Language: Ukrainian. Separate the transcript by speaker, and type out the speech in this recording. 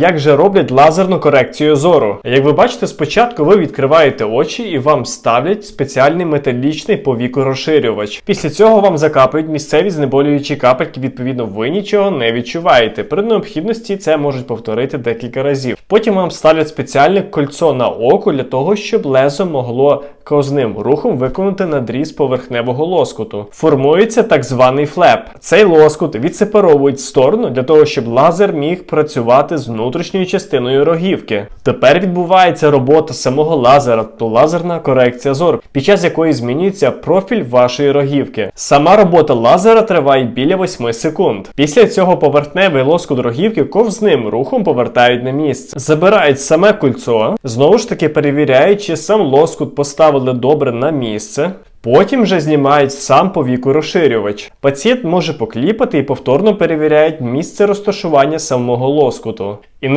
Speaker 1: Як же роблять лазерну корекцію зору? Як ви бачите, спочатку ви відкриваєте очі і вам ставлять спеціальний металічний повікорозширювач. Після цього вам закапують місцеві знеболюючі капельки, відповідно, ви нічого не відчуваєте. При необхідності це можуть повторити декілька разів. Потім вам ставлять спеціальне кольцо на око для того, щоб лезо могло ковзним рухом виконати надріз поверхневого лоскуту. Формується так званий флеп. Цей лоскут відсепаровують в сторону для того, щоб лазер міг працювати з внутрішньою частиною рогівки. Тепер відбувається робота самого лазера, то лазерна корекція зору, під час якої змінюється профіль вашої рогівки. Сама робота лазера триває біля 8 секунд. Після цього поверхневий лоскут рогівки ковзним рухом повертають на місце. Забирають саме кольцо, знову ж таки перевіряють, чи сам лоскут поставили добре на місце. Потім вже знімають сам повіку розширювач. Пацієнт може покліпати і повторно перевіряють місце розташування самого лоскуту.